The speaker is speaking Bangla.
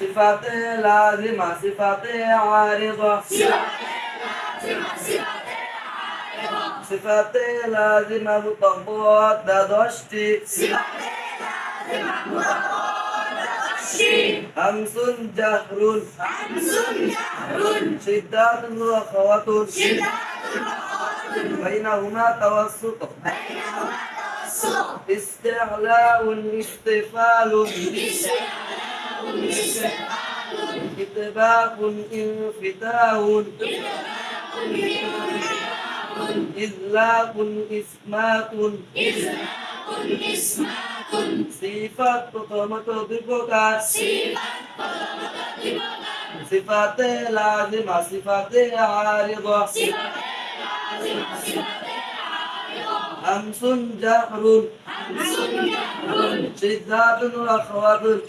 صفات لازمة صفات عارضة صفات لازمة مطبوعات داشتي همس جهر همس جهر شداد وخوة بينهما توسط بينهما توسط استعلاء استفال استعلاء إطباق انفتاح إذلاق إسمات صفات প্রথমত দুই প্রকার সিফাতে লাজিমা সিফাতে আরিদা হামসুন জাহরুন শিদ্দাতুন ওয়া খাওয়াতুন